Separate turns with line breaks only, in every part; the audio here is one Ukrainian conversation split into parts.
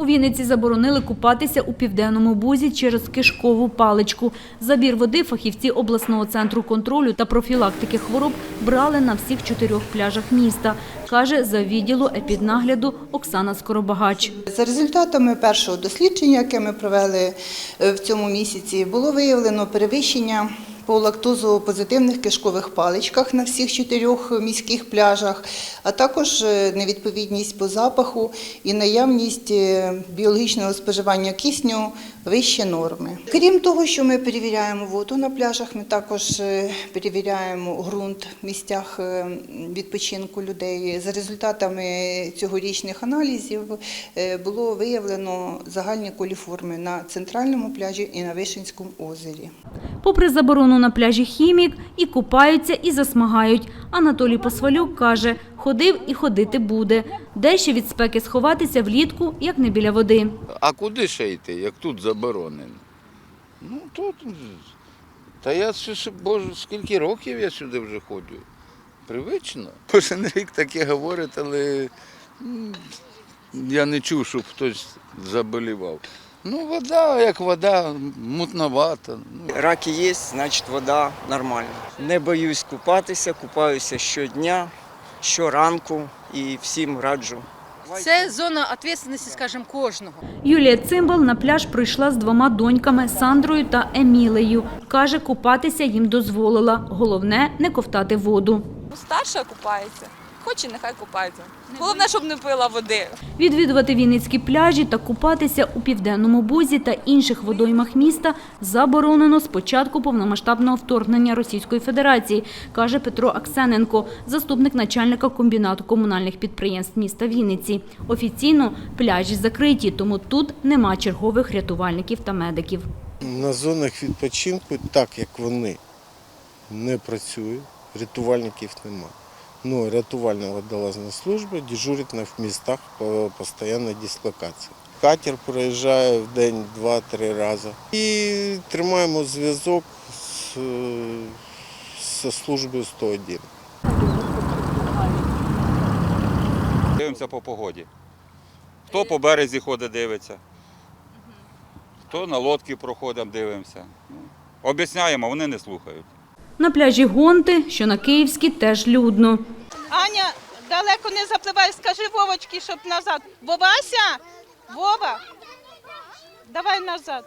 У Вінниці заборонили купатися у південному бузі через кишкову паличку. Забір води фахівці обласного центру контролю та профілактики хвороб брали на всіх чотирьох пляжах міста, каже за відділу епіднагляду Оксана Скоробагач.
За результатами першого дослідження, яке ми провели е, в цьому місяці, було виявлено перевищення по лактозопозитивних кишкових паличках на всіх чотирьох міських пляжах, а також е, невідповідність по запаху і наявність е, біологічного споживання кисню вище норми. Крім того, що ми перевіряємо воду на пляжах, ми також е, перевіряємо ґрунт в місцях відпочинку людей. За результатами цьогорічних аналізів було виявлено загальні коліформи на центральному пляжі і на Вишинському озері.
Попри заборону на пляжі хімік, і купаються, і засмагають. Анатолій Посвалюк каже, ходив і ходити буде. Де ще від спеки сховатися влітку, як не біля води.
А куди ще йти, як тут заборонено? Ну тут. Та я боже, скільки років я сюди вже ходжу. Привично. Кожен рік таке говорять, але я не чув, щоб хтось заболівав. Ну, вода, як вода, мутновата. Ну,
Раки є, значить вода нормальна. Не боюсь купатися, купаюся щодня, щоранку і всім раджу.
Це зона відповідальності, скажімо, кожного.
Юлія Цимбал на пляж прийшла з двома доньками Сандрою та Емілею. Каже, купатися їм дозволила. Головне – не ковтати воду.
Старша купається. Хоче, нехай купається. Головне, щоб не пила води.
Відвідувати Вінницькі пляжі та купатися у Південному Бузі та інших водоймах міста заборонено з початку повномасштабного вторгнення Російської Федерації, каже Петро Аксененко, заступник начальника комбінату комунальних підприємств міста Вінниці. Офіційно пляжі закриті, тому тут нема чергових рятувальників та медиків.
На зонах відпочинку, так як вони не працюють, рятувальників немає. Ну, рятувальна водолазна служба дежурить на містах по постійній дислокації. Катер проїжджає в день два-три рази. І тримаємо зв'язок з, службою 101.
Дивимося по погоді. Хто по березі ходить, дивиться, хто на лодці проходить, дивимося. Ну, Об'ясняємо, вони не слухають.
На пляжі Гонти, що на Київській, теж людно.
Аня, далеко не запливай, скажи Вовочки, щоб назад. Вовася, Вова, давай назад.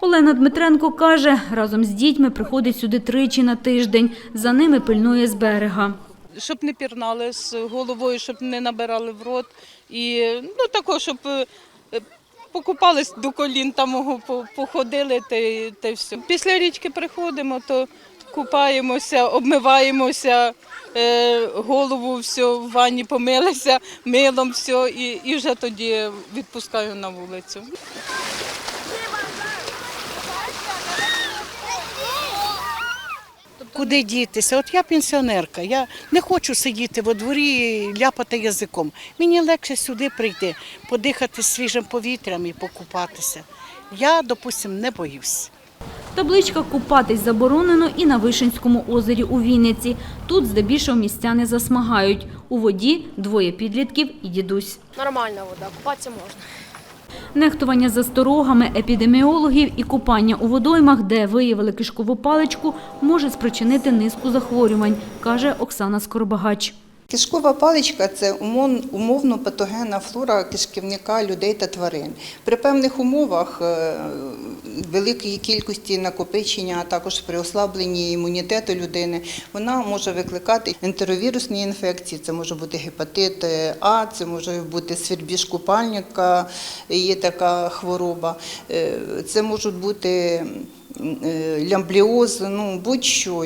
Олена Дмитренко каже, разом з дітьми приходить сюди тричі на тиждень. За ними пильнує з берега.
Щоб не пірнали з головою, щоб не набирали в рот. І ну також, щоб е, покупались до колін, там походили та, та все. Після річки приходимо, то купаємося, обмиваємося, е, голову все, в ванні помилися, милом все, і, і вже тоді відпускаю на вулицю.
Куди дітися? От я пенсіонерка, я не хочу сидіти во дворі і ляпати язиком. Мені легше сюди прийти, подихати свіжим повітрям і покупатися. Я, допустимо, не боюсь.
Табличка «Купатись заборонено» і на Вишинському озері у Вінниці. Тут здебільшого містяни засмагають. У воді двоє підлітків і дідусь.
Нормальна вода, купатися можна.
Нехтування засторогами епідеміологів і купання у водоймах, де виявили кишкову паличку, може спричинити низку захворювань, каже Оксана Скоробагач.
Кишкова паличка це умовно патогенна флора кишківника людей та тварин. При певних умовах е, великої кількості накопичення, а також при ослабленні імунітету людини, вона може викликати ентеровірусні інфекції. Це може бути гепатит А, це може бути свербіж купальника, є така хвороба. Е, Це можуть бути е, лямбліоз, ну будь-що,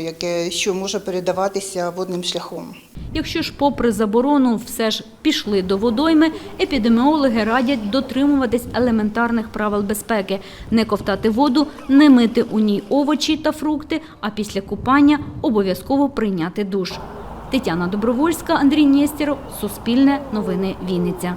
що може передаватися водним шляхом.
Якщо ж попри заборону все ж пішли до водойми, епідеміологи радять дотримуватись елементарних правил безпеки – не ковтати воду, не мити у ній овочі та фрукти, а після купання обов'язково прийняти душ. Тетяна Добровольська, Андрій Нєстєров, Суспільне, Новини Вінниця.